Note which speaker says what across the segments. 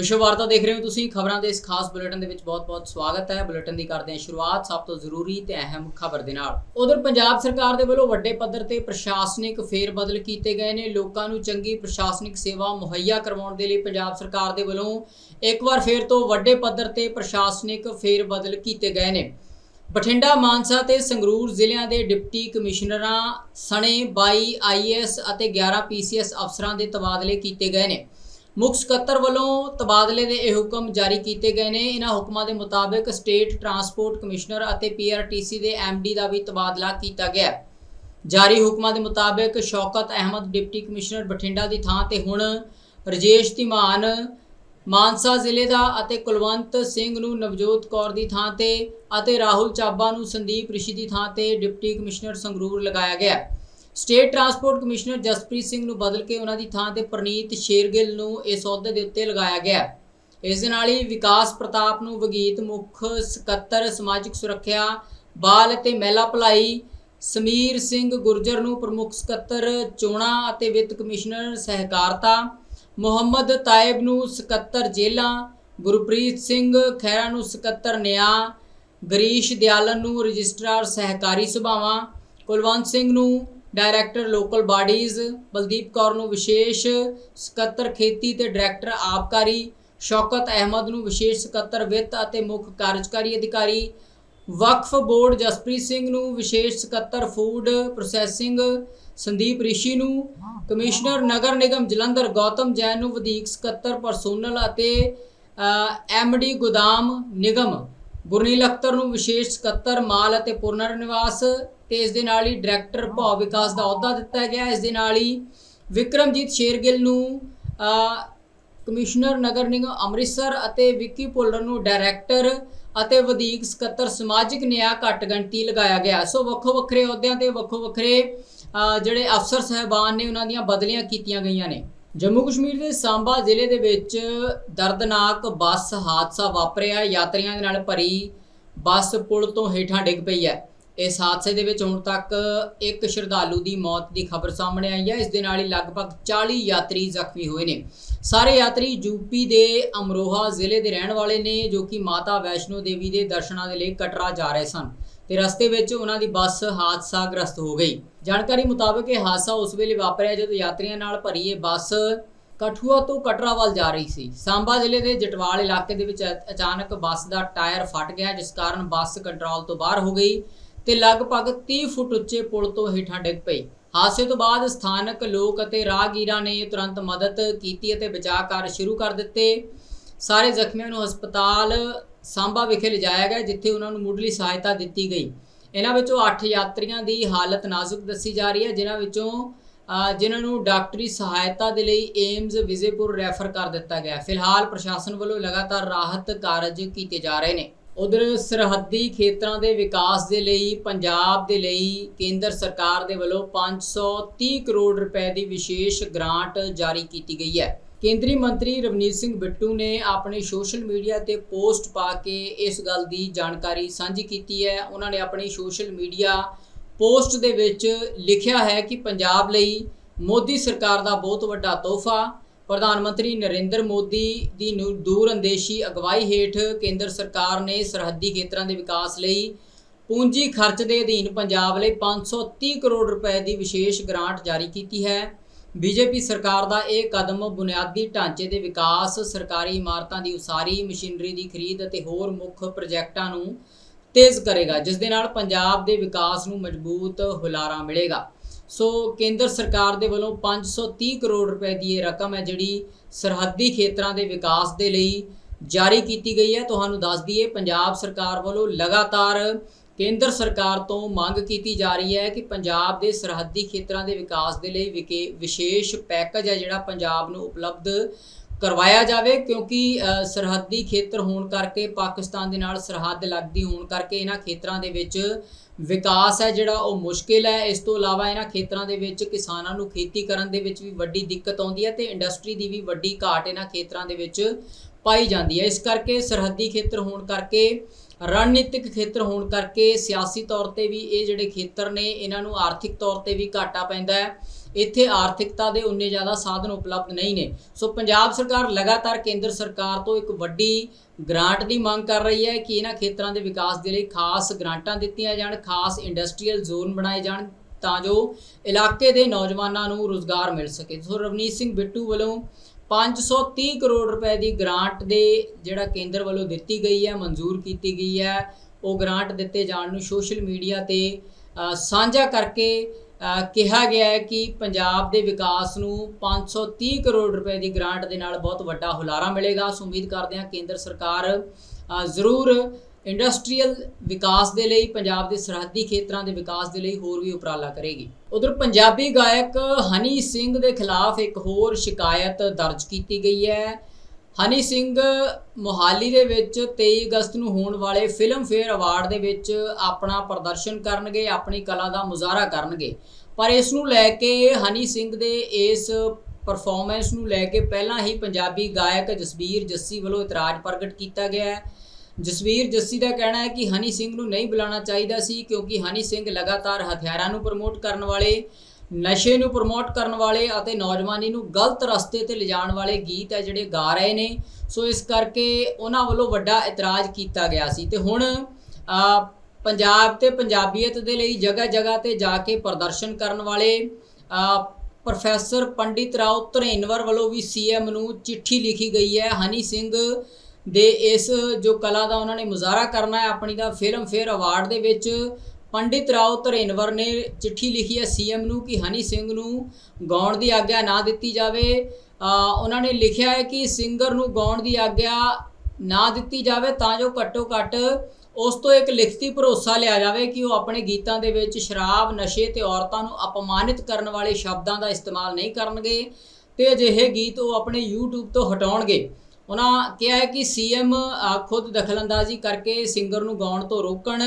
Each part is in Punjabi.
Speaker 1: ਵਿਸ਼ਵ ਵਾਰਤਾ ਦੇਖ ਰਹੇ ਹੋ ਤੁਸੀਂ। ਖਬਰਾਂ ਦੇ ਇਸ ਖਾਸ ਬੁਲੇਟਿਨ ਦੇ ਵਿੱਚ ਬਹੁਤ-ਬਹੁਤ ਸਵਾਗਤ ਹੈ। ਬੁਲੇਟਿਨ ਦੀ ਕਰਦੇ ਹਾਂ ਸ਼ੁਰੂਆਤ ਸਭ ਤੋਂ ਜ਼ਰੂਰੀ ਤੇ ਅਹਿਮ ਖਬਰ ਦੇ ਨਾਲ। ਉਧਰ ਪੰਜਾਬ ਸਰਕਾਰ ਦੇ ਵੱਲੋਂ ਵੱਡੇ ਪੱਧਰ ਤੇ ਪ੍ਰਸ਼ਾਸਨਿਕ ਫੇਰਬਦਲ ਕੀਤੇ ਗਏ ਨੇ। ਲੋਕਾਂ ਨੂੰ ਚੰਗੀ ਪ੍ਰਸ਼ਾਸਨਿਕ ਸੇਵਾ ਮੁਹੱਈਆ ਕਰਵਾਉਣ ਦੇ ਲਈ ਪੰਜਾਬ ਸਰਕਾਰ ਦੇ ਵੱਲੋਂ ਇੱਕ ਵਾਰ ਫੇਰ ਤੋਂ ਵੱਡੇ ਪੱਧਰ ਤੇ ਪ੍ਰਸ਼ਾਸਨਿਕ ਫੇਰਬਦਲ ਕੀਤੇ ਗਏ ਨੇ। ਬਠਿੰਡਾ, ਮਾਨਸਾ ਤੇ ਸੰਗਰੂਰ ਜ਼ਿਲ੍ਹਿਆਂ ਦੇ ਡਿਪਟੀ ਕਮਿਸ਼ਨਰਾਂ ਸਣੇ 22 ਆਈਐਸ ਅਤੇ 11 ਪੀਸੀਐਸ ਅਫਸਰਾਂ ਦੇ ਤਬਾਦਲੇ ਕੀਤੇ ਗਏ ਨੇ। ਮੁੱਖ ਸਕੱਤਰ ਵੱਲੋਂ ਤਬਾਦਲੇ ਦੇ ਇਹ ਹੁਕਮ ਜਾਰੀ ਕੀਤੇ ਗਏ ਨੇ। ਇਹਨਾਂ ਹੁਕਮਾਂ ਦੇ ਮੁਤਾਬਕ ਸਟੇਟ ਟਰਾਂਸਪੋਰਟ ਕਮਿਸ਼ਨਰ ਅਤੇ ਪੀਆਰਟੀਸੀ ਦੇ ਐਮਡੀ ਦਾ ਵੀ ਤਬਾਦਲਾ ਕੀਤਾ ਗਿਆ ਜਾਰੀ ਹੁਕਮਾਂ ਦੇ ਮੁਤਾਬਕ ਸ਼ੌਕਤ ਅਹਿਮਦ ਡਿਪਟੀ ਕਮਿਸ਼ਨਰ ਬਠਿੰਡਾ ਦੀ ਥਾਂ ਤੇ ਹੁਣ ਰਜੇਸ਼ ਧੀਮਾਨ ਮਾਨਸਾ ਜ਼ਿਲ੍ਹੇ ਦਾ ਅਤੇ ਕੁਲਵੰਤ ਸਿੰਘ ਨੂੰ ਨਵਜੋਤ ਕੌਰ ਦੀ ਥਾਂ ਤੇ ਅਤੇ ਰਾਹੁਲ ਚਾਬਾ ਨੂੰ ਸੰਦੀਪ ਰਿਸ਼ੀ ਦੀ ਥਾਂ ਤੇ ਡਿਪਟੀ ਕਮਿਸ਼ਨਰ ਸੰਗਰੂਰ ਲਗਾਇਆ ਗਿਆ state transport commissioner Jaspreet Singh ਨੂੰ ਬਦਲ ਕੇ ਉਹਨਾਂ ਦੀ ਥਾਂ ਤੇ ਪ੍ਰਨੀਤ ਸ਼ੇਰਗਿੱਲ ਨੂੰ ਇਸ ਅਹੁਦੇ ਦੇ ਉੱਤੇ ਲਗਾਇਆ ਗਿਆ ਇਸ ਦੇ ਨਾਲ ਹੀ ਵਿਕਾਸ ਪ੍ਰਤਾਪ ਨੂੰ ਵਗੀਤ ਮੁੱਖ ਸਕੱਤਰ, ਸਮਾਜਿਕ ਸੁਰੱਖਿਆ, ਬਾਲ ਅਤੇ ਮਹਿਲਾ ਭਲਾਈ, ਸਮੀਰ ਸਿੰਘ ਗੁਰਜਰ ਨੂੰ ਪ੍ਰਮੁੱਖ ਸਕੱਤਰ, ਚੋਣਾਂ ਅਤੇ ਵਿੱਤ ਕਮਿਸ਼ਨਰ ਸਹਿਕਾਰਤਾ, ਮੁਹੰਮਦ ਤਾਇਬ ਨੂੰ ਸਕੱਤਰ ਜੇਲਾਂ, ਗੁਰਪ੍ਰੀਤ ਸਿੰਘ ਖਹਿਰਾ ਨੂੰ ਸਕੱਤਰ ਨਿਆਂ, ਗਰੀਸ਼ ਦਿਆਲਨ ਨੂੰ ਰਜਿਸਟਰਾਰ ਸਹਿਕਾਰੀ ਸਭਾਵਾਂ, ਕੁਲਵੰਤ ਸਿੰਘ ਨੂੰ director local bodies Baldeep Kaur ਨੂੰ ਵਿਸ਼ੇਸ਼ ਸਕੱਤਰ ਖੇਤੀ ਤੇ ਡਾਇਰੈਕਟਰ ਆਬਕਾਰੀ ਸ਼ੌਕਤ ਅਹਿਮਦ ਨੂੰ ਵਿਸ਼ੇਸ਼ ਸਕੱਤਰ ਵਿੱਤ ਅਤੇ ਮੁੱਖ ਕਾਰਜਕਾਰੀ ਅਧਿਕਾਰੀ ਵਕਫ ਬੋਰਡ ਜਸਪ੍ਰੀਤ ਸਿੰਘ ਨੂੰ ਵਿਸ਼ੇਸ਼ ਸਕੱਤਰ ਫੂਡ ਪ੍ਰੋਸੈਸਿੰਗ ਸੰਦੀਪ ਰਿਸ਼ੀ ਨੂੰ, ਕਮਿਸ਼ਨਰ ਨਗਰ ਨਿਗਮ ਜਲੰਧਰ ਗੌਤਮ ਜੈਨ ਨੂੰ ਵਧੀਕ ਸਕੱਤਰ ਪਰਸੋਨਲ ਅਤੇ ਐਮਡੀ ਗੋਦਾਮ ਨਿਗਮ ਗੁਰਨੀਲ ਅਖਤਰ ਨੂੰ ਵਿਸ਼ੇਸ਼ ਸਕੱਤਰ, ਮਾਲ ਅਤੇ ਪੁਨਰ ਨਿਵਾਸ ਤੇ ਇਸ ਦੇ ਨਾਲ ਹੀ ਡਾਇਰੈਕਟਰ ਭੌ ਵਿਕਾਸ ਦਾ ਅਹੁਦਾ ਦਿੱਤਾ ਗਿਆ। ਇਸ ਦੇ ਨਾਲ ਹੀ ਵਿਕਰਮਜੀਤ ਸ਼ੇਰਗਿੱਲ ਨੂੰ ਕਮਿਸ਼ਨਰ ਨਗਰ ਨਿਗਮ ਅੰਮ੍ਰਿਤਸਰ ਅਤੇ ਵਿੱਕੀ ਪੁੱਲਰ ਨੂੰ ਡਾਇਰੈਕਟਰ ਅਤੇ ਵਧੀਕ ਸਕੱਤਰ ਸਮਾਜਿਕ ਨਿਆਂ ਘੱਟ ਗਿਣਤੀ ਲਗਾਇਆ ਗਿਆ। ਸੋ ਵੱਖੋ ਵੱਖਰੇ ਅਹੁਦਿਆਂ ਤੇ ਵੱਖੋ ਵੱਖਰੇ ਜਿਹੜੇ ਅਫਸਰ ਸਹਿਬਾਨ ਨੇ, ਉਹਨਾਂ ਦੀਆਂ ਬਦਲੀਆਂ ਕੀਤੀਆਂ ਗਈਆਂ ਨੇ। ਜੰਮੂ ਕਸ਼ਮੀਰ ਦੇ ਸਾਂਬਾ ਜ਼ਿਲ੍ਹੇ ਦੇ ਵਿੱਚ ਦਰਦਨਾਕ ਬੱਸ ਹਾਦਸਾ ਵਾਪਰਿਆ। ਯਾਤਰੀਆਂ ਦੇ ਨਾਲ ਭਰੀ ਬੱਸ ਪੁਲ ਤੋਂ ਹੇਠਾਂ ਡਿੱਗ ਪਈ ਹੈ। ਇਸ ਹਾਦਸੇ ਦੇ ਵਿੱਚ ਹੁਣ ਤੱਕ ਇੱਕ ਸ਼ਰਧਾਲੂ ਦੀ ਮੌਤ ਦੀ ਖਬਰ ਸਾਹਮਣੇ ਆਈ ਹੈ। ਇਸ ਦੇ ਨਾਲ ਹੀ ਲਗਭਗ 40 ਯਾਤਰੀ ਜ਼ਖਮੀ ਹੋਏ ਨੇ। ਸਾਰੇ ਯਾਤਰੀ ਯੂਪੀ ਦੇ ਅਮਰੋਹਾ ਜ਼ਿਲ੍ਹੇ ਦੇ ਰਹਿਣ ਵਾਲੇ ਨੇ, ਜੋ ਕਿ ਮਾਤਾ ਵੈਸ਼ਨੋ ਦੇਵੀ ਦੇ ਦਰਸ਼ਨਾਂ ਦੇ ਲਈ ਕਟਰਾ ਜਾ ਰਹੇ ਸਨ। ਤੇ ਰਸਤੇ ਵਿੱਚ ਉਹਨਾਂ ਦੀ ਬੱਸ ਹਾਦਸਾਗ੍ਰਸਤ ਹੋ ਗਈ। ਜਾਣਕਾਰੀ ਮੁਤਾਬਕ ਇਹ ਹਾਦਸਾ ਉਸ ਵੇਲੇ ਵਾਪਰਿਆ ਜਦੋਂ ਯਾਤਰੀਆਂ ਨਾਲ ਭਰੀ ਇਹ ਬੱਸ ਕਠੂਆ ਤੋਂ ਕਟਰਾ ਵੱਲ ਜਾ ਰਹੀ ਸੀ। ਸਾਂਬਾ ਜ਼ਿਲ੍ਹੇ ਦੇ ਜਟਵਾਲ ਇਲਾਕੇ ਦੇ ਵਿੱਚ ਅਚਾਨਕ ਬੱਸ ਦਾ ਟਾਇਰ ਫਟ ਗਿਆ, ਜਿਸ ਕਾਰਨ ਬੱਸ ਕੰਟਰੋਲ ਤੋਂ ਬਾਹਰ ਹੋ ਗਈ ਤੇ ਲਗਭਗ 30 ਫੁੱਟ ਉੱਚੇ ਪੁਲ ਤੋਂ ਹੇਠਾਂ ਡਿੱਗ ਪਈ। ਹਾਦਸੇ ਤੋਂ ਬਾਅਦ ਸਥਾਨਕ ਲੋਕ ਅਤੇ ਰਾਹਗੀਰਾਂ ਨੇ ਤੁਰੰਤ ਮਦਦ ਕੀਤੀ ਅਤੇ ਬਚਾਅ ਕਾਰਜ ਸ਼ੁਰੂ ਕਰ ਦਿੱਤੇ। ਸਾਰੇ ਜ਼ਖਮੀਆਂ ਨੂੰ ਹਸਪਤਾਲ ਸਾਂਭਾ ਵਿਖੇ ਲਿਜਾਇਆ ਗਿਆ, ਜਿੱਥੇ ਉਹਨਾਂ ਨੂੰ ਮੁੱਢਲੀ ਸਹਾਇਤਾ ਦਿੱਤੀ ਗਈ। ਇਹਨਾਂ ਵਿੱਚੋਂ 8 ਯਾਤਰੀਆਂ ਦੀ ਹਾਲਤ ਨਾਜ਼ੁਕ ਦੱਸੀ ਜਾ ਰਹੀ ਹੈ, ਜਿਨ੍ਹਾਂ ਵਿੱਚੋਂ ਜਿਨ੍ਹਾਂ ਨੂੰ ਡਾਕਟਰੀ ਸਹਾਇਤਾ ਦੇ ਲਈ ਏਮਜ਼ ਵਿਜੇਪੁਰ ਰੈਫਰ ਕਰ ਦਿੱਤਾ ਗਿਆ ਫਿਲਹਾਲ ਪ੍ਰਸ਼ਾਸਨ ਵੱਲੋਂ ਲਗਾਤਾਰ ਰਾਹਤ ਕਾਰਜ ਕੀਤੇ ਜਾ ਰਹੇ ਨੇ। ਉਧਰ ਸਰਹੱਦੀ ਖੇਤਰਾਂ ਦੇ ਵਿਕਾਸ ਦੇ ਲਈ, ਪੰਜਾਬ ਦੇ ਲਈ ਕੇਂਦਰ ਸਰਕਾਰ ਦੇ ਵੱਲੋਂ 530 ਕਰੋੜ ਰੁਪਏ ਦੀ ਵਿਸ਼ੇਸ਼ ਗ੍ਰਾਂਟ ਜਾਰੀ ਕੀਤੀ ਗਈ ਹੈ। ਕੇਂਦਰੀ ਮੰਤਰੀ ਰਵਨੀਤ ਸਿੰਘ ਬਿੱਟੂ ਨੇ ਆਪਣੇ ਸੋਸ਼ਲ ਮੀਡੀਆ ਤੇ ਪੋਸਟ ਪਾ ਕੇ ਇਸ ਗੱਲ ਦੀ ਜਾਣਕਾਰੀ ਸਾਂਝੀ ਕੀਤੀ ਹੈ। ਉਹਨਾਂ ਨੇ ਆਪਣੀ ਸੋਸ਼ਲ ਮੀਡੀਆ ਪੋਸਟ ਦੇ ਵਿੱਚ ਲਿਖਿਆ ਹੈ ਕਿ ਪੰਜਾਬ ਲਈ ਮੋਦੀ ਸਰਕਾਰ ਦਾ ਬਹੁਤ ਵੱਡਾ ਤੋਹਫਾ ਪ੍ਰਧਾਨ ਮੰਤਰੀ ਨਰਿੰਦਰ ਮੋਦੀ ਦੀ ਨੂੰ ਦੂਰ ਅਗਵਾਈ ਹੇਠ ਕੇਂਦਰ ਸਰਕਾਰ ਨੇ ਸਰਹੱਦੀ ਖੇਤਰਾਂ ਦੇ ਵਿਕਾਸ ਲਈ ਪੂੰਜੀ ਖਰਚ ਦੇ ਅਧੀਨ ਪੰਜਾਬ ਲਈ 530 ਕਰੋੜ ਰੁਪਏ ਦੀ ਵਿਸ਼ੇਸ਼ ਗ੍ਰਾਂਟ ਜਾਰੀ ਕੀਤੀ ਹੈ। ਬੀਜੇਪੀ ਸਰਕਾਰ ਦਾ ਇਹ ਕਦਮ ਬੁਨਿਆਦੀ ਢਾਂਚੇ ਦੇ ਵਿਕਾਸ, ਸਰਕਾਰੀ ਇਮਾਰਤਾਂ ਦੀ ਉਸਾਰੀ, ਮਸ਼ੀਨਰੀ ਦੀ ਖਰੀਦ ਅਤੇ ਹੋਰ ਮੁੱਖ ਪ੍ਰੋਜੈਕਟਾਂ ਨੂੰ ਤੇਜ਼ ਕਰੇਗਾ, ਜਿਸ ਦੇ ਨਾਲ ਪੰਜਾਬ ਦੇ ਵਿਕਾਸ ਨੂੰ ਮਜ਼ਬੂਤ ਹੁਲਾਰਾ ਮਿਲੇਗਾ। ਸੋ ਕੇਂਦਰ ਸਰਕਾਰ ਦੇ ਵੱਲੋਂ 530 ਕਰੋੜ ਰੁਪਏ ਦੀ ਇਹ ਰਕਮ ਹੈ ਜਿਹੜੀ ਸਰਹੱਦੀ ਖੇਤਰਾਂ ਦੇ ਵਿਕਾਸ ਦੇ ਲਈ ਜਾਰੀ ਕੀਤੀ ਗਈ ਹੈ। ਤੁਹਾਨੂੰ ਦੱਸ ਦਈਏ, ਪੰਜਾਬ ਸਰਕਾਰ ਵੱਲੋਂ ਲਗਾਤਾਰ ਕੇਂਦਰ ਸਰਕਾਰ ਤੋਂ ਮੰਗ ਕੀਤੀ ਜਾ ਰਹੀ ਹੈ ਕਿ ਪੰਜਾਬ ਦੇ ਸਰਹੱਦੀ ਖੇਤਰਾਂ ਦੇ ਵਿਕਾਸ ਦੇ ਲਈ ਵਿਕੇ- ਵਿਸ਼ੇਸ਼ ਪੈਕੇਜ ਹੈ ਜਿਹੜਾ ਪੰਜਾਬ ਨੂੰ ਉਪਲਬਧ ਕਰਵਾਇਆ ਜਾਵੇ, ਕਿਉਂਕਿ ਸਰਹੱਦੀ ਖੇਤਰ ਹੋਣ ਕਰਕੇ ਪਾਕਿਸਤਾਨ ਦੇ ਨਾਲ ਸਰਹੱਦ ਲੱਗਦੀ ਹੋਣ ਕਰਕੇ ਇਹਨਾਂ ਖੇਤਰਾਂ ਦੇ ਵਿੱਚ ਵਿਕਾਸ ਹੈ ਜਿਹੜਾ ਉਹ ਮੁਸ਼ਕਿਲ ਹੈ। ਇਸ ਤੋਂ ਇਲਾਵਾ ਇਹਨਾਂ ਖੇਤਰਾਂ ਦੇ ਵਿੱਚ ਕਿਸਾਨਾਂ ਨੂੰ ਖੇਤੀ ਕਰਨ ਦੇ ਵਿੱਚ ਵੀ ਵੱਡੀ ਦਿੱਕਤ ਆਉਂਦੀ ਹੈ ਤੇ ਇੰਡਸਟਰੀ ਦੀ ਵੀ ਵੱਡੀ ਘਾਟ ਇਹਨਾਂ ਖੇਤਰਾਂ ਦੇ ਵਿੱਚ ਪਾਈ ਜਾਂਦੀ ਹੈ। ਇਸ ਕਰਕੇ ਸਰਹੱਦੀ ਖੇਤਰ ਹੋਣ ਕਰਕੇ, ਰਣਨੀਤਿਕ ਖੇਤਰ ਹੋਣ ਕਰਕੇ ਸਿਆਸੀ ਤੌਰ ਤੇ ਵੀ ਇਹ ਜਿਹੜੇ ਖੇਤਰ ਨੇ, ਇਹਨਾਂ ਨੂੰ ਆਰਥਿਕ ਤੌਰ ਤੇ ਵੀ ਘਾਟਾ ਪੈਂਦਾ ਹੈ। ਇੱਥੇ ਆਰਥਿਕਤਾ ਦੇ ਉਨੇ ਜ਼ਿਆਦਾ ਸਾਧਨ ਉਪਲਬਧ ਨਹੀਂ ਨੇ। ਸੋ ਪੰਜਾਬ ਸਰਕਾਰ ਲਗਾਤਾਰ ਕੇਂਦਰ ਸਰਕਾਰ ਤੋਂ ਇੱਕ ਵੱਡੀ ਗ੍ਰਾਂਟ ਦੀ ਮੰਗ ਕਰ ਰਹੀ ਹੈ ਕਿ ਇਹਨਾਂ ਖੇਤਰਾਂ ਦੇ ਵਿਕਾਸ ਦੇ ਲਈ ਖਾਸ ਗ੍ਰਾਂਟਾਂ ਦਿੱਤੀਆਂ ਜਾਣ, ਖਾਸ ਇੰਡਸਟਰੀਅਲ ਜ਼ੋਨ ਬਣਾਏ ਜਾਣ ਤਾਂ ਜੋ ਇਲਾਕੇ ਦੇ ਨੌਜਵਾਨਾਂ ਨੂੰ ਰੋਜ਼ਗਾਰ ਮਿਲ ਸਕੇ। ਸੋ ਰਵਨੀਤ ਸਿੰਘ ਬਿੱਟੂ ਵੱਲੋਂ 530 ਕਰੋੜ ਰੁਪਏ ਦੀ ਗ੍ਰਾਂਟ ਦੇ ਜਿਹੜਾ ਕੇਂਦਰ ਵੱਲੋਂ ਦਿੱਤੀ ਗਈ ਹੈ, ਮਨਜ਼ੂਰ ਕੀਤੀ ਗਈ ਹੈ, ਉਹ ਗ੍ਰਾਂਟ ਦਿੱਤੇ ਜਾਣ ਨੂੰ ਸੋਸ਼ਲ ਮੀਡੀਆ ਤੇ ਸਾਂਝਾ ਕਰਕੇ ਕਿਹਾ ਗਿਆ ਹੈ ਕਿ ਪੰਜਾਬ ਦੇ ਵਿਕਾਸ ਨੂੰ 530 ਕਰੋੜ ਰੁਪਏ ਦੀ ਗ੍ਰਾਂਟ ਦੇ ਨਾਲ ਬਹੁਤ ਵੱਡਾ ਹੁਲਾਰਾ ਮਿਲੇਗਾ। ਸੋ ਉਮੀਦ ਕਰਦੇ ਹਾਂ ਕੇਂਦਰ ਸਰਕਾਰ ਜ਼ਰੂਰ ਇੰਡਸਟਰੀਅਲ ਵਿਕਾਸ ਦੇ ਲਈ, ਪੰਜਾਬ ਦੇ ਸਰਹੱਦੀ ਖੇਤਰਾਂ ਦੇ ਵਿਕਾਸ ਦੇ ਲਈ ਹੋਰ ਵੀ ਉਪਰਾਲਾ ਕਰੇਗੀ। ਉਧਰ ਪੰਜਾਬੀ ਗਾਇਕ ਹਨੀ ਸਿੰਘ ਦੇ ਖਿਲਾਫ ਇੱਕ ਹੋਰ ਸ਼ਿਕਾਇਤ ਦਰਜ ਕੀਤੀ ਗਈ ਹੈ। ਹਨੀ ਸਿੰਘ ਮੋਹਾਲੀ ਦੇ ਵਿੱਚ 23 ਅਗਸਤ ਨੂੰ ਹੋਣ ਵਾਲੇ ਫਿਲਮ ਫੇਅਰ ਅਵਾਰਡ ਦੇ ਵਿੱਚ ਆਪਣਾ ਪ੍ਰਦਰਸ਼ਨ ਕਰਨਗੇ, ਆਪਣੀ ਕਲਾ ਦਾ ਮੁਜ਼ਾਹਰਾ ਕਰਨਗੇ। ਪਰ ਇਸ ਨੂੰ ਲੈ ਕੇ ਹਨੀ ਸਿੰਘ ਦੇ ਇਸ ਪਰਫਾਰਮੈਂਸ ਨੂੰ ਲੈ ਕੇ ਪਹਿਲਾਂ ਹੀ ਪੰਜਾਬੀ ਗਾਇਕ ਜਸਬੀਰ ਜੱਸੀ ਵੱਲੋਂ ਇਤਰਾਜ਼ ਪ੍ਰਗਟ ਕੀਤਾ ਗਿਆ ਹੈ। ਜਸਵੀਰ ਜੱਸੀ ਦਾ ਕਹਿਣਾ ਹੈ ਕਿ ਹਨੀ ਸਿੰਘ ਨੂੰ ਨਹੀਂ ਬੁਲਾਉਣਾ ਚਾਹੀਦਾ ਸੀ ਕਿਉਂਕਿ ਹਨੀ ਸਿੰਘ ਲਗਾਤਾਰ ਹਥਿਆਰਾਂ ਨੂੰ ਪ੍ਰਮੋਟ ਕਰਨ ਵਾਲੇ ਨਸ਼ੇ ਨੂੰ ਪ੍ਰਮੋਟ ਕਰਨ ਵਾਲੇ ਅਤੇ ਨੌਜਵਾਨੀ ਨੂੰ ਗਲਤ ਰਸਤੇ ਤੇ ਲਿਜਾਣ ਵਾਲੇ ਗੀਤ ਹੈ ਜਿਹੜੇ ਗਾ ਰਹੇ ਨੇ। ਸੋ ਇਸ ਕਰਕੇ ਉਹਨਾਂ ਵੱਲੋਂ ਵੱਡਾ ਇਤਰਾਜ਼ ਕੀਤਾ ਗਿਆ ਸੀ। ਤੇ ਹੁਣ ਪੰਜਾਬ ਤੇ ਪੰਜਾਬੀਅਤ ਦੇ ਲਈ ਜਗ੍ਹਾ ਜਗ੍ਹਾ ਤੇ ਜਾ ਕੇ ਪ੍ਰਦਰਸ਼ਨ ਕਰਨ ਵਾਲੇ ਪ੍ਰੋਫੈਸਰ ਪੰਡਿਤ ਰਾਓ ਧਰੇਨਵਰ ਵੱਲੋਂ ਵੀ ਸੀਐਮ ਨੂੰ ਚਿੱਠੀ ਲਿਖੀ ਗਈ ਹੈ। ਹਨੀ ਸਿੰਘ ਦੇ ਇਸ ਜੋ ਕਲਾ ਦਾ ਉਹਨਾਂ ਨੇ ਮੁਜ਼ਾਹਰਾ ਕਰਨਾ ਹੈ, ਆਪਣੀ ਦਾ ਫਿਲਮ ਫੇਅਰ ਅਵਾਰਡ ਦੇ ਵਿੱਚ ਪੰਡਿਤ ਰਾਓ ਧਰੇਨਵਰ ਨੇ ਚਿੱਠੀ ਲਿਖੀ ਹੈ ਸੀਐਮ ਨੂੰ ਕਿ ਹਨੀ ਸਿੰਘ ਨੂੰ ਗਾਉਣ ਦੀ ਆਗਿਆ ਨਾ ਦਿੱਤੀ ਜਾਵੇ। ਉਹਨਾਂ ਨੇ ਲਿਖਿਆ ਹੈ ਕਿ ਸਿੰਗਰ ਨੂੰ ਗਾਉਣ ਦੀ ਆਗਿਆ ਨਾ ਦਿੱਤੀ ਜਾਵੇ ਤਾਂ ਜੋ ਘੱਟੋ ਘੱਟ ਉਸ ਤੋਂ ਇੱਕ ਲਿਖਤੀ ਭਰੋਸਾ ਲਿਆ ਜਾਵੇ ਕਿ ਉਹ ਆਪਣੇ ਗੀਤਾਂ ਦੇ ਵਿੱਚ ਸ਼ਰਾਬ, ਨਸ਼ੇ ਤੇ ਔਰਤਾਂ ਨੂੰ ਅਪਮਾਨਿਤ ਕਰਨ ਵਾਲੇ ਸ਼ਬਦਾਂ ਦਾ ਇਸਤੇਮਾਲ ਨਹੀਂ ਕਰਨਗੇ ਤੇ ਅਜਿਹੇ ਗੀਤ ਉਹ ਆਪਣੇ YouTube ਤੋਂ ਹਟਾਉਣਗੇ। ਉਹਨਾਂ ਕਿਹਾ ਹੈ ਕਿ ਸੀਐਮ ਖੁਦ ਦਖਲਅੰਦਾਜ਼ੀ ਕਰਕੇ ਸਿੰਗਰ ਨੂੰ ਗਾਉਣ ਤੋਂ ਰੋਕਣ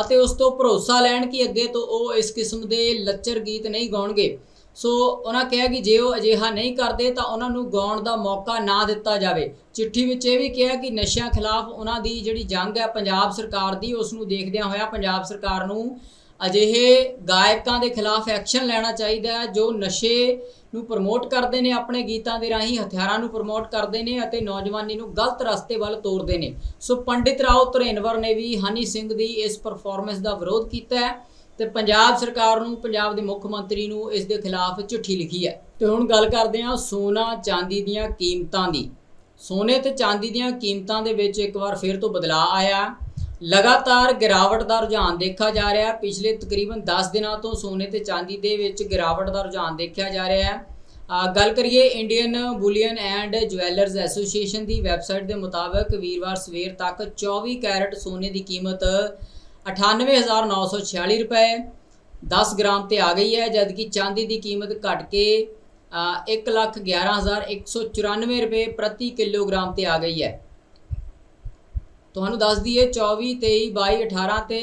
Speaker 1: ਅਤੇ ਉਸ ਤੋਂ ਭਰੋਸਾ ਲੈਣ ਕਿ ਅੱਗੇ ਤੋਂ ਉਹ ਇਸ ਕਿਸਮ ਦੇ ਲੱਚਰ ਗੀਤ ਨਹੀਂ ਗਾਉਣਗੇ। ਸੋ ਉਹਨਾਂ ਕਿਹਾ ਕਿ ਜੇ ਉਹ ਅਜਿਹਾ ਨਹੀਂ ਕਰਦੇ ਤਾਂ ਉਹਨਾਂ ਨੂੰ ਗਾਉਣ ਦਾ ਮੌਕਾ ਨਾ ਦਿੱਤਾ ਜਾਵੇ। ਚਿੱਠੀ ਵਿੱਚ ਇਹ ਵੀ ਕਿਹਾ ਕਿ ਨਸ਼ਿਆਂ ਖਿਲਾਫ ਉਹਨਾਂ ਦੀ ਜਿਹੜੀ ਜੰਗ ਹੈ, ਪੰਜਾਬ ਸਰਕਾਰ ਦੀ, ਉਸ ਨੂੰ ਦੇਖਦਿਆਂ ਹੋਇਆ ਪੰਜਾਬ ਸਰਕਾਰ ਨੂੰ ਅਜਿਹੇ ਗਾਇਕਾਂ ਦੇ ਖਿਲਾਫ ਐਕਸ਼ਨ ਲੈਣਾ ਚਾਹੀਦਾ ਹੈ, ਜੋ ਨਸ਼ੇ ਨੂੰ ਪ੍ਰਮੋਟ ਕਰਦੇ ਨੇ, ਆਪਣੇ ਗੀਤਾਂ ਦੇ ਰਾਹੀਂ ਹਥਿਆਰਾਂ ਨੂੰ ਪ੍ਰਮੋਟ ਕਰਦੇ ਨੇ ਅਤੇ ਨੌਜਵਾਨੀ ਨੂੰ ਗਲਤ ਰਸਤੇ ਵੱਲ ਤੋਰਦੇ ਨੇ। ਸੋ ਪੰਡਿਤ ਰਾਓ ਧਰੇਨਵਰ ਨੇ ਵੀ ਹਨੀ ਸਿੰਘ ਦੀ ਇਸ ਪਰਫਾਰਮੈਂਸ ਦਾ ਵਿਰੋਧ ਕੀਤਾ ਹੈ ਤੇ ਪੰਜਾਬ ਸਰਕਾਰ ਨੂੰ, ਪੰਜਾਬ ਦੇ ਮੁੱਖ ਮੰਤਰੀ ਨੂੰ ਇਸ ਦੇ ਖਿਲਾਫ ਚਿੱਠੀ ਲਿਖੀ ਹੈ। ਤੇ ਹੁਣ ਗੱਲ ਕਰਦੇ ਹਾਂ ਸੋਨਾ ਚਾਂਦੀ ਦੀਆਂ ਕੀਮਤਾਂ ਦੀ। ਸੋਨੇ ਤੇ ਚਾਂਦੀ ਦੀਆਂ ਕੀਮਤਾਂ ਦੇ ਵਿੱਚ ਇੱਕ ਵਾਰ ਫਿਰ ਤੋਂ ਬਦਲਾਅ ਆਇਆ। ਲਗਾਤਾਰ ਗਿਰਾਵਟ ਦਾ ਰੁਝਾਨ ਦੇਖਿਆ ਜਾ ਰਿਹਾ ਹੈ। ਪਿਛਲੇ ਤਕਰੀਬਨ 10 ਦਿਨਾਂ ਤੋਂ ਸੋਨੇ ਤੇ ਚਾਂਦੀ ਦੇ ਵਿੱਚ ਗਿਰਾਵਟ ਦਾ ਰੁਝਾਨ ਦੇਖਿਆ ਜਾ ਰਿਹਾ ਹੈ। ਗੱਲ ਕਰੀਏ Indian bullion and jewellers association the website ਦੇ ਮੁਤਾਬਕ ਵੀਰਵਾਰ ਸਵੇਰ ਤੱਕ 24 ਕੈਰਟ ਸੋਨੇ ਦੀ ਕੀਮਤ 98946 ਰੁਪਏ 10 ਗ੍ਰਾਮ ਤੇ ਆ ਗਈ ਹੈ ਜਦਕਿ ਚਾਂਦੀ ਦੀ ਕੀਮਤ ਘਟ ਕੇ ਅ, 111194 ਰੁਪਏ ਪ੍ਰਤੀ ਕਿਲੋਗ੍ਰਾਮ ਤੇ ਆ ਗਈ ਹੈ। ਤੁਹਾਨੂੰ ਦੱਸ ਦਈਏ 24 23 22 18 ਤੇ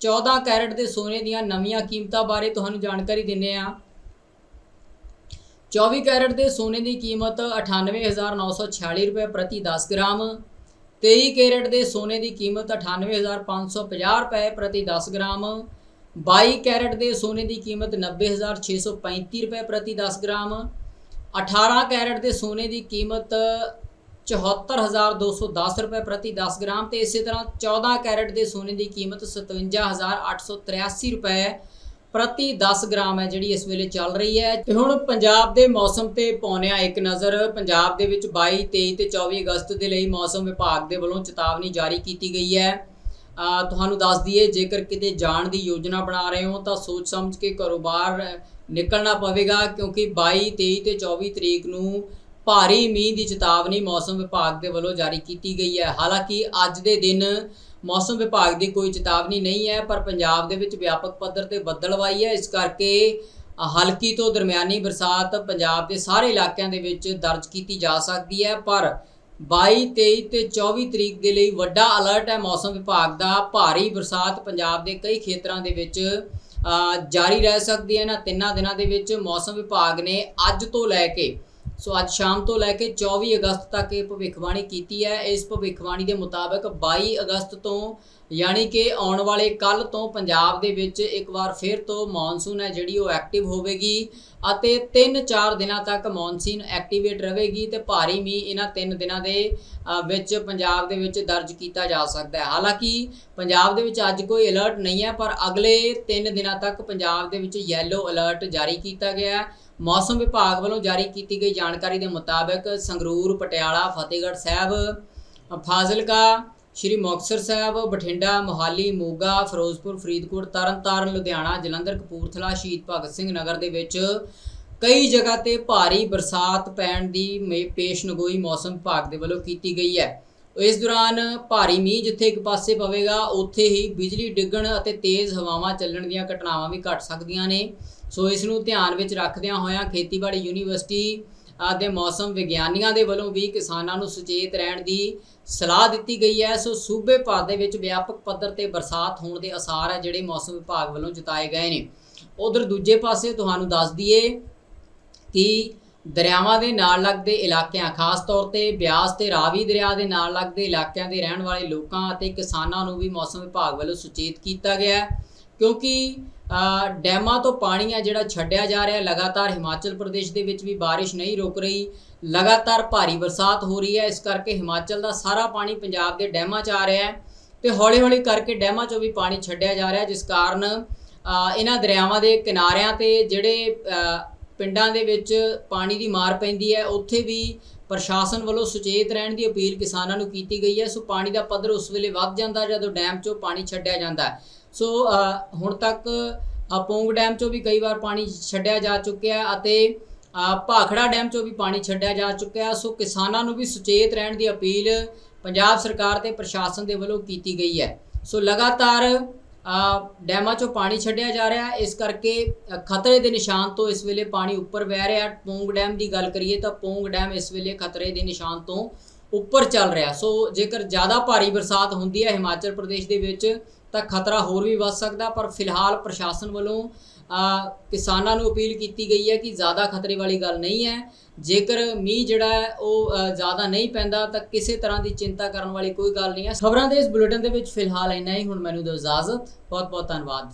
Speaker 1: 14 ਕੈਰਟ ਦੇ ਸੋਨੇ ਦੀਆਂ ਨਵੀਆਂ ਕੀਮਤਾਂ ਬਾਰੇ ਤੁਹਾਨੂੰ ਜਾਣਕਾਰੀ ਦਿੰਨੇ ਆ। 24 ਕੈਰਟ ਦੇ ਸੋਨੇ ਦੀ ਕੀਮਤ 98946 ਰੁਪਏ ਪ੍ਰਤੀ 10 ਗ੍ਰਾਮ। 23 ਕੈਰਟ ਦੇ ਸੋਨੇ ਦੀ ਕੀਮਤ 98550 ਰੁਪਏ ਪ੍ਰਤੀ 10 ਗ੍ਰਾਮ। 22 ਕੈਰਟ ਦੇ ਸੋਨੇ ਦੀ ਕੀਮਤ 90635 ਰੁਪਏ ਪ੍ਰਤੀ 10 ਗ੍ਰਾਮ। 18 ਕੈਰਟ ਦੇ ਸੋਨੇ ਦੀ ਕੀਮਤ 74210 ਰੁਪਏ ਪ੍ਰਤੀ 10 ਗ੍ਰਾਮ ਤੇ ਇਸੇ ਤਰ੍ਹਾਂ 14 ਕੈਰਟ ਦੇ ਸੋਨੇ ਦੀ ਕੀਮਤ 57883 ਰੁਪਏ ਪ੍ਰਤੀ 10 ਗ੍ਰਾਮ ਹੈ ਜਿਹੜੀ ਇਸ ਵੇਲੇ ਚੱਲ ਰਹੀ ਹੈ। ਤੇ ਹੁਣ ਪੰਜਾਬ ਦੇ ਮੌਸਮ ਤੇ ਪਾਉਣਿਆ ਇੱਕ ਨਜ਼ਰ, ਪੰਜਾਬ ਦੇ ਵਿੱਚ 22 23 ਤੇ 24 ਅਗਸਤ ਦੇ ਲਈ ਮੌਸਮ ਵਿਭਾਗ ਦੇ ਵੱਲੋਂ ਚੇਤਾਵਨੀ ਜਾਰੀ ਕੀਤੀ ਗਈ ਹੈ। ਤੁਹਾਨੂੰ ਦੱਸ ਦਈਏ, ਜੇਕਰ ਕਿਤੇ ਜਾਣ ਦੀ ਯੋਜਨਾ ਬਣਾ ਰਹੇ ਹੋ ਤਾਂ ਸੋਚ ਸਮਝ ਕੇ ਘਰੋਂ ਬਾਹਰ ਨਿਕਲਣਾ ਪਵੇਗਾ ਕਿਉਂਕਿ 22 23 ਤੇ 24 ਤਰੀਕ ਨੂੰ ਭਾਰੀ ਮੀਂਹ ਦੀ ਚੇਤਾਵਨੀ ਮੌਸਮ ਵਿਭਾਗ ਦੇ ਵੱਲੋਂ ਜਾਰੀ ਕੀਤੀ ਗਈ ਹੈ। ਹਾਲਾਂਕਿ ਅੱਜ ਦੇ ਦਿਨ ਮੌਸਮ ਵਿਭਾਗ ਦੀ ਕੋਈ ਚੇਤਾਵਨੀ ਨਹੀਂ ਹੈ, ਪਰ ਪੰਜਾਬ ਦੇ ਵਿੱਚ ਵਿਆਪਕ ਪੱਧਰ ਤੇ ਬੱਦਲਵਾਈ ਹੈ। ਇਸ ਕਰਕੇ ਹਲਕੀ ਤੋਂ ਦਰਮਿਆਨੀ ਬਰਸਾਤ ਪੰਜਾਬ ਦੇ ਸਾਰੇ ਇਲਾਕਿਆਂ ਦੇ ਵਿੱਚ ਦਰਜ ਕੀਤੀ ਜਾ ਸਕਦੀ ਹੈ। ਪਰ 22 23 ਤੇ 24 ਤਰੀਕ ਦੇ ਲਈ ਵੱਡਾ ਅਲਰਟ ਹੈ ਮੌਸਮ ਵਿਭਾਗ ਦਾ। ਭਾਰੀ ਬਰਸਾਤ ਪੰਜਾਬ ਦੇ ਕਈ ਖੇਤਰਾਂ ਦੇ ਵਿੱਚ ਜਾਰੀ ਰਹਿ ਸਕਦੀ ਹੈ। ਇਹਨਾਂ ਤਿੰਨਾਂ ਦਿਨਾਂ ਦੇ ਵਿੱਚ ਮੌਸਮ ਵਿਭਾਗ ਨੇ ਅੱਜ ਤੋਂ ਲੈ ਕੇ ਸੋ ਅੱਜ ਸ਼ਾਮ ਤੋਂ ਲੈ ਕੇ 24 ਅਗਸਤ ਤੱਕ ਇਹ ਭਵਿੱਖਬਾਣੀ ਕੀਤੀ ਹੈ। ਇਸ ਭਵਿੱਖਬਾਣੀ ਦੇ ਮੁਤਾਬਕ 22 ਅਗਸਤ ਤੋਂ ਯਾਨੀ ਕਿ ਆਉਣ ਵਾਲੇ ਕੱਲ ਤੋਂ ਪੰਜਾਬ ਦੇ ਵਿੱਚ ਇੱਕ ਵਾਰ ਫਿਰ ਤੋਂ ਮੌਨਸੂਨ ਹੈ ਜਿਹੜੀ ਉਹ ਐਕਟਿਵ ਹੋਵੇਗੀ ਅਤੇ 3-4 ਦਿਨਾਂ ਤੱਕ ਮੌਨਸੂਨ ਐਕਟੀਵੇਟ ਰਹੇਗੀ ਤੇ ਭਾਰੀ ਮੀਂਹ ਇਹਨਾਂ 3 ਦਿਨਾਂ ਦੇ ਵਿੱਚ ਪੰਜਾਬ ਦੇ ਵਿੱਚ ਦਰਜ ਕੀਤਾ ਜਾ ਸਕਦਾ ਹੈ। ਹਾਲਾਂਕਿ ਪੰਜਾਬ ਦੇ ਵਿੱਚ ਅੱਜ ਕੋਈ ਅਲਰਟ ਨਹੀਂ ਹੈ, ਪਰ ਅਗਲੇ 3 ਦਿਨਾਂ ਤੱਕ ਪੰਜਾਬ ਦੇ ਵਿੱਚ ਯੈਲੋ ਅਲਰਟ ਜਾਰੀ ਕੀਤਾ ਗਿਆ ਹੈ। ਮੌਸਮ ਵਿਭਾਗ ਵੱਲੋਂ ਜਾਰੀ ਕੀਤੀ ਗਈ ਜਾਣਕਾਰੀ ਦੇ ਮੁਤਾਬਕ ਸੰਗਰੂਰ, ਪਟਿਆਲਾ, ਫਤਿਹਗੜ੍ਹ ਸਾਹਿਬ, ਫਾਜ਼ਿਲਕਾ, ਸ਼੍ਰੀ ਮੁਕਤਸਰ ਸਾਹਿਬ, ਬਠਿੰਡਾ, ਮੋਹਾਲੀ, ਮੋਗਾ, ਫਿਰੋਜ਼ਪੁਰ, ਫਰੀਦਕੋਟ, ਤਰਨਤਾਰਨ, ਲੁਧਿਆਣਾ, ਜਲੰਧਰ, ਕਪੂਰਥਲਾ, ਸ਼ਹੀਦ ਭਗਤ ਸਿੰਘ ਨਗਰ ਦੇ ਵਿੱਚ ਕਈ ਜਗ੍ਹਾ ਤੇ ਭਾਰੀ ਬਰਸਾਤ ਪੈਣ ਦੀ ਮੇ- ਪੇਸ਼ਨਗੋਈ ਮੌਸਮ ਵਿਭਾਗ ਦੇ ਵੱਲੋਂ ਕੀਤੀ ਗਈ ਹੈ। ਇਸ ਦੌਰਾਨ ਭਾਰੀ ਮੀਂਹ ਜਿੱਥੇ ਇੱਕ ਪਾਸੇ ਪਵੇਗਾ, ਉੱਥੇ ਹੀ ਬਿਜਲੀ ਡਿੱਗਣ ਅਤੇ ਤੇਜ਼ ਹਵਾਵਾਂ ਚੱਲਣ ਦੀਆਂ ਘਟਨਾਵਾਂ ਵੀ ਘਟ ਸਕਦੀਆਂ ਨੇ। ਸੋ ਇਸ ਨੂੰ ਧਿਆਨ ਵਿੱਚ ਰੱਖਦਿਆਂ ਹੋਇਆਂ ਖੇਤੀਬਾੜੀ ਯੂਨੀਵਰਸਿਟੀ ਅ, ਦੇ ਮੌਸਮ ਵਿਗਿਆਨੀਆਂ ਦੇ ਵੱਲੋਂ ਵੀ ਕਿਸਾਨਾਂ ਨੂੰ ਸੁਚੇਤ ਰਹਿਣ ਦੀ ਸਲਾਹ ਦਿੱਤੀ ਗਈ ਹੈ। ਸੋ ਸੂਬੇ ਭਰ ਦੇ ਵਿੱਚ ਵਿਆਪਕ ਪੱਧਰ ਤੇ ਬਰਸਾਤ ਹੋਣ ਦੇ ਅਸਾਰ ਹੈ ਜਿਹੜੇ ਮੌਸਮ ਵਿਭਾਗ ਵੱਲੋਂ ਜਤਾਏ ਗਏ ਨੇ। ਉਧਰ ਦੂਜੇ ਪਾਸੇ ਤੁਹਾਨੂੰ ਦੱਸ ਦਈਏ ਕਿ ਦਰਿਆਵਾਂ ਦੇ ਨਾਲ ਲੱਗਦੇ ਇਲਾਕਿਆਂ ਖਾਸ ਤੌਰ ਤੇ ਬਿਆਸ ਤੇ ਰਾਵੀ ਦਰਿਆ ਦੇ ਨਾਲ ਲੱਗਦੇ ਇਲਾਕਿਆਂ ਦੇ ਰਹਿਣ ਵਾਲੇ ਲੋਕਾਂ ਅਤੇ ਕਿਸਾਨਾਂ ਨੂੰ ਵੀ ਮੌਸਮ ਵਿਭਾਗ ਵੱਲੋਂ ਸੁਚੇਤ ਕੀਤਾ ਗਿਆ ਹੈ। ਕਿਉਂਕਿ ਡੈਮਾਂ ਤੋਂ ਪਾਣੀ ਆ ਜਿਹੜਾ ਛੱਡਿਆ ਜਾ ਰਿਹਾ। ਲਗਾਤਾਰ ਹਿਮਾਚਲ ਪ੍ਰਦੇਸ਼ ਦੇ ਵਿੱਚ ਵੀ ਬਾਰਿਸ਼ ਨਹੀਂ ਰੁਕ ਰਹੀ। ਲਗਾਤਾਰ ਭਾਰੀ ਬਰਸਾਤ ਹੋ ਰਹੀ ਹੈ। ਇਸ ਕਰਕੇ ਹਿਮਾਚਲ ਦਾ ਸਾਰਾ ਪਾਣੀ ਪੰਜਾਬ ਦੇ ਡੈਮਾਂ 'ਚ ਆ ਰਿਹਾ ਹੈ ਤੇ ਹੌਲੀ-ਹੌਲੀ ਕਰਕੇ ਡੈਮਾਂ 'ਚੋਂ ਵੀ ਪਾਣੀ ਛੱਡਿਆ ਜਾ ਰਿਹਾ, ਜਿਸ ਕਾਰਨ ਇਹਨਾਂ ਦਰਿਆਵਾਂ ਦੇ ਕਿਨਾਰਿਆਂ ਤੇ ਜਿਹੜੇ ਪਿੰਡਾਂ ਦੇ ਵਿੱਚ ਪਾਣੀ ਦੀ ਮਾਰ ਪੈਂਦੀ ਹੈ। ਉੱਥੇ ਵੀ ਪ੍ਰਸ਼ਾਸਨ ਵੱਲੋਂ ਸੁਚੇਤ ਰਹਿਣ ਦੀ ਅਪੀਲ ਕਿਸਾਨਾਂ ਨੂੰ ਕੀਤੀ ਗਈ ਹੈ। ਸੋ ਪਾਣੀ ਦਾ ਪੱਧਰ ਉਸ ਵੇਲੇ ਵੱਧ ਜਾਂਦਾ ਜਦੋਂ ਡੈਮ 'ਚੋਂ ਪਾਣੀ ਛੱਡਿਆ ਜਾਂਦਾ ਹੈ। ਸੋ ਹੁਣ ਤੱਕ ਪੌਂਗ ਡੈਮ 'ਚੋਂ ਵੀ ਕਈ ਵਾਰ ਪਾਣੀ ਛੱਡਿਆ ਜਾ ਚੁੱਕਿਆ ਅਤੇ ਭਾਖੜਾ ਡੈਮ 'ਚੋਂ ਵੀ ਪਾਣੀ ਛੱਡਿਆ ਜਾ ਚੁੱਕਿਆ। ਸੋ ਕਿਸਾਨਾਂ ਨੂੰ ਵੀ ਸੁਚੇਤ ਰਹਿਣ ਦੀ ਅਪੀਲ ਪੰਜਾਬ ਸਰਕਾਰ ਤੇ ਪ੍ਰਸ਼ਾਸਨ ਦੇ ਵੱਲੋਂ ਕੀਤੀ ਗਈ ਹੈ। ਸੋ ਲਗਾਤਾਰ ਡੈਮਾਂ 'ਚੋਂ ਪਾਣੀ ਛੱਡਿਆ ਜਾ ਰਿਹਾ ਹੈ। ਇਸ ਕਰਕੇ ਖਤਰੇ ਦੇ ਨਿਸ਼ਾਨ ਤੋਂ ਇਸ ਵੇਲੇ ਪਾਣੀ ਉੱਪਰ ਵਹਿ ਰਿਹਾ। ਹੈ। ਪੌਂਗ ਡੈਮ ਦੀ ਗੱਲ ਕਰੀਏ ਤਾਂ ਪੌਂਗ ਡੈਮ ਇਸ ਵੇਲੇ ਖਤਰੇ ਦੇ ਨਿਸ਼ਾਨ ਤੋਂ ਉੱਪਰ ਚੱਲ ਰਿਹਾ। ਸੋ ਜੇਕਰ ਜ਼ਿਆਦਾ ਭਾਰੀ ਬਰਸਾਤ ਹੁੰਦੀ ਹੈ ਹਿਮਾਚਲ ਪ੍ਰਦੇਸ਼ ਦੇ ਵਿੱਚ ਤਾਂ ਖਤਰਾ ਹੋਰ ਵੀ ਵੱਧ ਸਕਦਾ, ਪਰ ਫਿਲਹਾਲ ਪ੍ਰਸ਼ਾਸਨ ਵੱਲੋਂ ਕਿਸਾਨਾਂ ਨੂੰ ਅਪੀਲ ਕੀਤੀ ਗਈ ਹੈ ਕਿ ਜ਼ਿਆਦਾ ਖਤਰੇ ਵਾਲੀ ਗੱਲ ਨਹੀਂ ਹੈ। ਜੇਕਰ ਮੀਂਹ ਜਿਹੜਾ ਹੈ, ਉਹ ਜ਼ਿਆਦਾ ਨਹੀਂ ਪੈਂਦਾ, ਤਾਂ ਕਿਸੇ ਤਰ੍ਹਾਂ ਦੀ ਚਿੰਤਾ ਕਰਨ ਵਾਲੀ ਕੋਈ ਗੱਲ ਨਹੀਂ ਹੈ। ਖਬਰਾਂ ਦੇ ਇਸ ਬੁਲੇਟਿਨ ਦੇ ਵਿੱਚ ਫਿਲਹਾਲ ਇੰਨਾ ਹੀ। ਹੁਣ ਮੈਨੂੰ ਦਿਓ ਇਜਾਜ਼ਤ। ਬਹੁਤ ਬਹੁਤ ਧੰਨਵਾਦ।